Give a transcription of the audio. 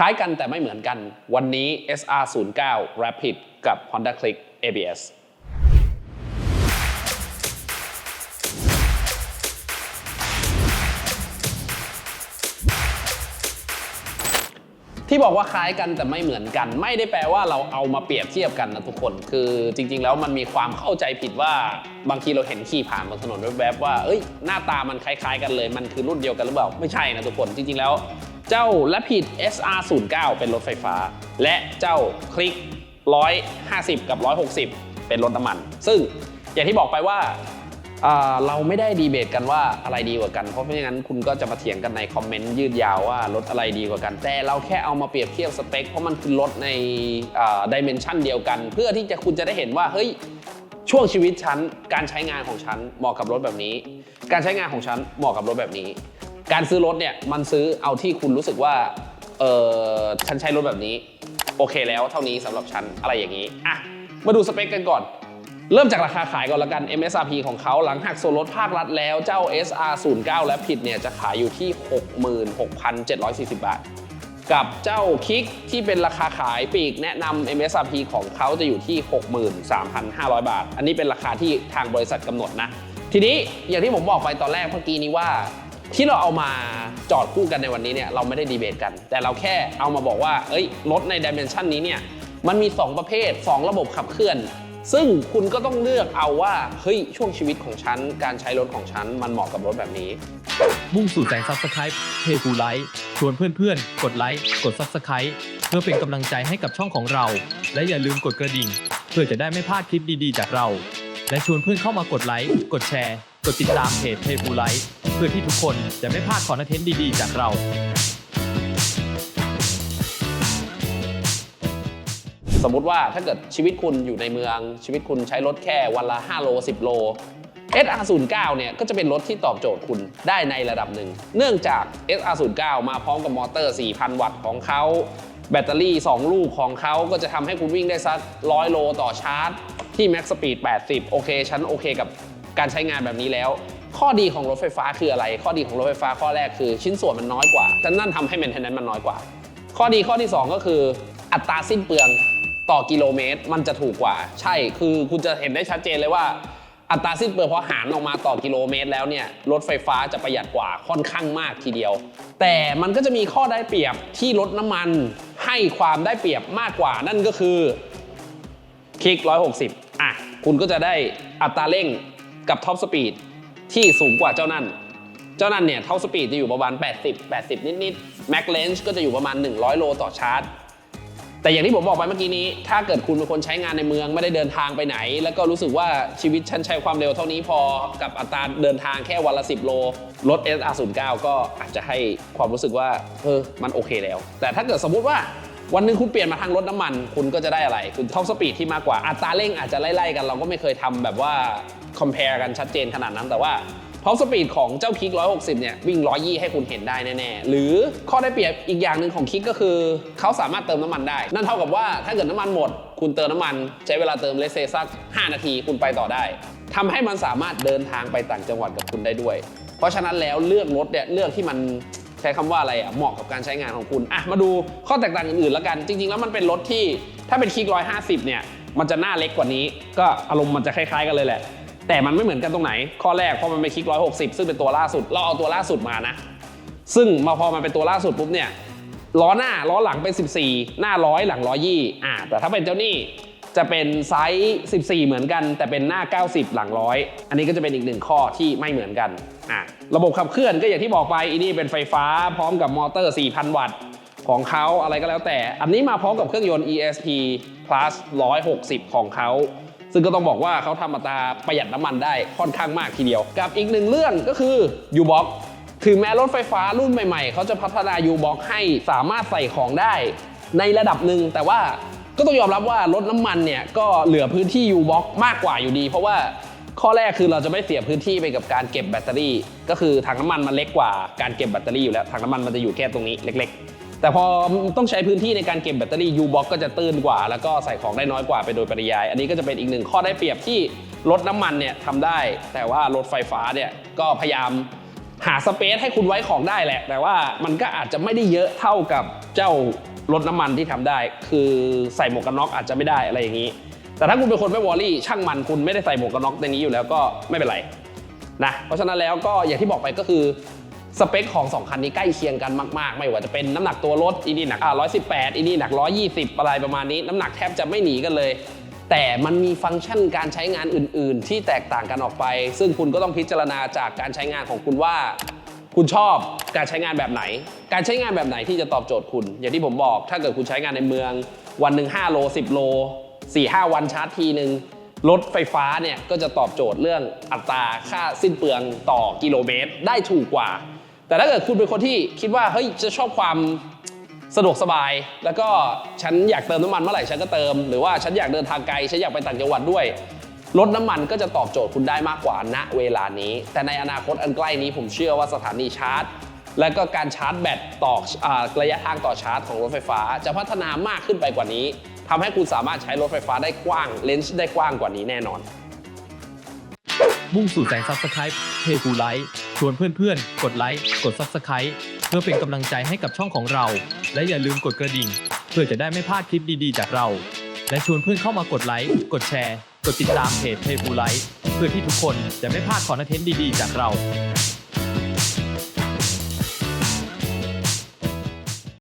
คล้ายกันแต่ไม่เหมือนกัน วันนี้ SR09 Rapid กับ Honda Click ABS ที่บอกว่าคล้ายกันแต่ไม่เหมือนกัน ไม่ได้แปลว่าเราเอามาเปรียบเทียบกันนะทุกคน คือจริง ๆ แล้วมันมีความเข้าใจผิดว่าบางทีเราเห็นขี่ผ่านบนถนนแวบๆว่าเอ้ยหน้าตามันคล้าย ๆ กันเลย มันคือรุ่นเดียวกันหรือเปล่าไม่ใช่นะทุกคนจริง ๆ แล้ว เจ้า Rapid SR09 เป็นรถไฟฟ้า และเจ้าคลิก 150 กับ 160 เป็นรถน้ำมัน ซึ่งอย่างที่บอกไปว่าอ่าเราไม่ได้ดีเบตกันว่าอะไรดีกว่ากัน เพราะไม่งั้นคุณก็จะมาเถียงกันในคอมเมนต์ยืดยาวว่ารถอะไรดีกว่ากัน แต่เราแค่เอามาเปรียบเทียบสเปค เพราะมันคือรถในดิเมนชันเดียวกัน เพื่อที่จะคุณจะได้เห็นว่าเฮ้ยช่วงชีวิตฉันการใช้งานของฉันเหมาะกับรถแบบนี้ การใช้งานของฉันเหมาะกับรถแบบนี้ การซื้อรถเนี่ยมันซื้อเอาที่คุณรู้สึกว่าเออฉันใช้รถแบบนี้ โอเคแล้วเท่านี้สำหรับฉันอะไรอย่างนี้อะมาดูสเปคกันก่อน เริ่มจากราคาขายก่อนละกัน MSRP ของเขาหลังหักส่วนลดภาครัฐแล้วเจ้า SR09 และผิดเนี่ยจะขายอยู่ที่ 66,740 บาท กับเจ้าคิกที่เป็นราคาขายปีกแนะนำ MSRP ของเขาจะอยู่ที่ 63,500 บาท อันนี้เป็นราคาที่ทางบริษัทกำหนดนะ ทีนี้อย่างที่ผมบอกไปตอนแรกเมื่อกี้นี้ว่า ที่เราเอามาจอดคู่กันในวันนี้เนี่ยเราไม่ได้ดีเบตกัน แต่เราแค่เอามาบอกว่า เอ้ยรถในดิเมนชันนี้เนี่ยมันมี 2 ประเภท 2 ระบบขับเคลื่อน ซึ่งคุณก็ต้องเลือกเอาว่าเฮ้ยช่วงชีวิตของฉัน การใช้รถของฉัน มันเหมาะกับรถแบบนี้ มุ่งสู่แสนซับสไครป์เพจฟูไลท์ชวนเพื่อนๆ กดไลค์กดซับสไครป์เพื่อเป็นกำลังใจให้กับช่องของเรา และอย่าลืมกดกระดิ่ง เพื่อจะได้ไม่พลาดคลิปดีๆ จากเรา และชวนเพื่อนเข้ามากดไลค์กดแชร์ กดติดตามเพจเพจฟูไลท์ เพื่อที่ทุกคนจะไม่พลาดคอนเทนต์ดีๆ จากเรา สมมุติว่าถ้าเกิดชีวิตคุณอยู่ในเมือง ชีวิตคุณใช้รถแค่วันละ 5 โล 10 โล SR09 เนี่ยก็จะเป็นรถที่ตอบโจทย์คุณได้ในระดับหนึ่ง เนื่องจาก SR09 มาพร้อมกับมอเตอร์ 4,000 วัตต์ของเขา แบตเตอรี่ 2 ลูกของเขาก็จะทำให้คุณวิ่งได้สัก 100 โลต่อชาร์จ ที่ Max Speed 80 โอเค ฉันโอเคกับการใช้งานแบบนี้แล้ว ข้อดีของรถไฟฟ้าคืออะไร ข้อดีของรถไฟฟ้าข้อแรกคือชิ้นส่วนมันน้อยกว่าฉะนั่นทำให้ maintenance มันน้อยกว่า ข้อดีข้อที่ 2 ก็คือ อัตราสิ้นเปลืองต่อกิโลเมตรมันจะถูกกว่า ใช่คือคุณจะเห็นได้ชัดเจนเลยว่าอัตราสิ้นเปลืองพอหารออกมาต่อกิโลเมตรแล้วเนี่ยรถไฟฟ้าจะประหยัดกว่าค่อนข้างมากทีเดียว แต่มันก็จะมีข้อได้เปรียบที่รถน้ำมันให้ความได้เปรียบมากกว่านั่นก็คือคลิก 160 อะ คุณก็จะได้อัตราเร่งกับท็อปสปีด ที่สูงกว่าเจ้านั่น เจ้านั่นเนี่ยเท็อปสปีดจะอยู่ประมาณ 80 80 นิดๆแม็กเลนจ์ก็จะอยู่ประมาณ 100 โลต่อชาร์จ แต่อย่างที่ผมบอกไปเมื่อกี้นี้ ถ้าเกิดคุณเป็นคนใช้งานในเมืองไม่ได้เดินทางไปไหน แล้วก็รู้สึกว่าชีวิตฉันใช้ความเร็วเท่านี้พอกับอัตราเดินทางแค่วันละ 10 โล รถ SR09 ก็อาจจะให้ความรู้สึกว่าเออมันโอเคแล้ว แต่ถ้าเกิดสมมุติว่าวันหนึ่งคุณเปลี่ยนมาทางรถน้ำมัน คุณก็จะได้อะไร คุณท็อปสปีดที่มากกว่าอัตราเร่งอาจจะไล่ๆกันเราก็ไม่เคยทำแบบว่า compare กันชัดเจนขนาดนั้นแต่ว่าท็อปสปีดของเจ้าคิก 160 เนี่ย วิ่ง 120 ให้คุณเห็นได้แน่ๆ หรือข้อได้เปรียบอีกอย่างหนึ่งของคิกก็คือ เขาสามารถเติมน้ำมันได้ นั่นเท่ากับว่าถ้าเกิดน้ำมันหมด คุณเติมน้ำมัน ใช้เวลาเติมเลเซสัก 5 นาทีคุณไปต่อได้ทำให้มันสามารถเดินทางไปต่างจังหวัดกับคุณได้ด้วย เพราะฉะนั้นแล้วเลือกรถเนี่ยเลือกที่มันใช้คำว่าอะไรอะเหมาะกับการใช้งานของคุณอะมาดูข้อแตกต่างอื่นๆแล้วกันจริง ๆ แล้วมันเป็นรถที่ถ้าเป็นคิก 150 เนี่ยมันจะหน้าเล็กกว่านี้ ก็อารมณ์มันจะคล้าย ๆ กันเลยแหละ แต่มันไม่เหมือนกันตรงไหน ข้อแรกพอมันเป็นคลิก 160 ซึ่งเป็นตัวล่าสุด เราเอาตัวล่าสุดมานะ ซึ่งมาพอมันเป็นตัวล่าสุดปุ๊บเนี่ยล้อหน้าล้อหลังเป็น 14 หน้าร้อยหลังร้อยยี่อ่าแต่ถ้าเป็นเจ้านี่จะเป็นไซส์ 14 เหมือนกัน แต่เป็นหน้า 90 หลังร้อยอันนี้ก็จะเป็นอีกหนึ่งข้อที่ไม่เหมือนกันอ่าระบบขับเคลื่อนก็อย่างที่บอกไปอีนี่เป็นไฟฟ้าพร้อมกับมอเตอร์ 4,000 วัตต์ของเขาอะไรก็แล้วแต่ อันนี้มาพร้อมกับเครื่องยนต์ ESP Plus 160 ของเขา ซึ่งก็ต้องบอกว่าเขาทำอัตราประหยัดน้ำมันได้ค่อนข้างมากทีเดียว กับอีกหนึ่งเรื่องก็คือ U-Box ถึงแม้รถไฟฟ้ารุ่นใหม่ๆ เขาจะพัฒนา U-Box ให้สามารถใส่ของได้ในระดับหนึ่งแต่ว่าก็ต้องยอมรับว่ารถน้ำมันเนี่ยก็เหลือพื้นที่ U-Box มากกว่าอยู่ดี เพราะว่าข้อแรกคือเราจะไม่เสียพื้นที่ไปกับการเก็บแบตเตอรี่ ก็คือถังน้ำมันมันเล็กกว่าการเก็บแบตเตอรี่อยู่แล้วถังน้ำมันมันจะอยู่แค่ตรงนี้เล็ก แต่พอต้องใช้พื้นที่ในการเก็บแบตเตอรี่ U-Box ก็จะตื้นกว่า แล้วก็ใส่ของได้น้อยกว่าไปโดยปริยาย อันนี้ก็จะเป็นอีกหนึ่งข้อได้เปรียบที่รถน้ำมันเนี่ยทำได้ แต่ว่ารถไฟฟ้าเนี่ยก็พยายามหาสเปซให้คุณไว้ของได้แหละ แต่ว่ามันก็อาจจะไม่ได้เยอะเท่ากับเจ้ารถน้ำมันที่ทำได้ คือใส่หมวกกันน็อกอาจจะไม่ได้อะไรอย่างนี้ แต่ถ้าคุณเป็นคนไม่วอรี่ช่างมันคุณไม่ได้ใส่หมวกกันน็อกในนี้อยู่แล้วก็ไม่เป็นไรนะเพราะฉะนั้นแล้วก็อย่างที่บอกไปก็คือ สเปคของ 2 คันนี้ใกล้เคียงกันมาก ๆ ไม่ว่าจะเป็นน้ำหนักตัวรถอีนี่หนักอ่า118อีนี่หนัก 120 อะไรประมาณนี้ น้ำหนักแทบจะไม่หนีกันเลย แต่มันมีฟังก์ชันการใช้งานอื่น ๆ ที่แตกต่างกันออกไป ซึ่งคุณก็ต้องพิจารณาจากการใช้งานของคุณว่า คุณชอบการใช้งานแบบไหน การใช้งานแบบไหนที่จะตอบโจทย์คุณ อย่างที่ผมบอก ถ้าเกิดคุณใช้งานในเมือง วันหนึ่ง5โล10โล4-5 วันชาร์จทีหนึ่งรถไฟฟ้าเนี่ยก็จะตอบโจทย์เรื่องอัตราค่าสิ้นเปลืองต่อกิโลเมตร ได้ถูกกว่า แต่ถ้าเกิดคุณเป็นคนที่คิดว่าเฮ้ยจะชอบความสะดวกสบาย แล้วก็ฉันอยากเติมน้ำมันเมื่อไหร่ฉันก็เติม หรือว่าฉันอยากเดินทางไกลฉันอยากไปต่างจังหวัดด้วยรถน้ำมันก็จะตอบโจทย์คุณได้มากกว่าณเวลานี้ แต่ในอนาคตอันใกล้นี้ผมเชื่อว่าสถานีชาร์จ และก็การชาร์จแบตต่ออระยะทางต่อชาร์จของรถไฟฟ้า จะพัฒนามากขึ้นไปกว่านี้ทำให้คุณสามารถใช้รถไฟฟ้าได้กว้างเลนส์ได้กว้างกว่านี้แน่นอน มุ่งสู่แสนซับสไครป์เพจฟูไลท์ ชวนเพื่อนๆ กดไลค์ กดซับสไครป์เพื่อเป็นกำลังใจให้กับช่องของเรา และอย่าลืมกดกระดิ่ง เพื่อจะได้ไม่พลาดคลิปดีๆ จากเรา และชวนเพื่อนเข้ามากดไลค์ กดแชร์ กดติดตามเพจเพจฟูไลท์เพื่อที่ทุกคนจะไม่พลาดคอนเทนต์ดีๆ จากเรา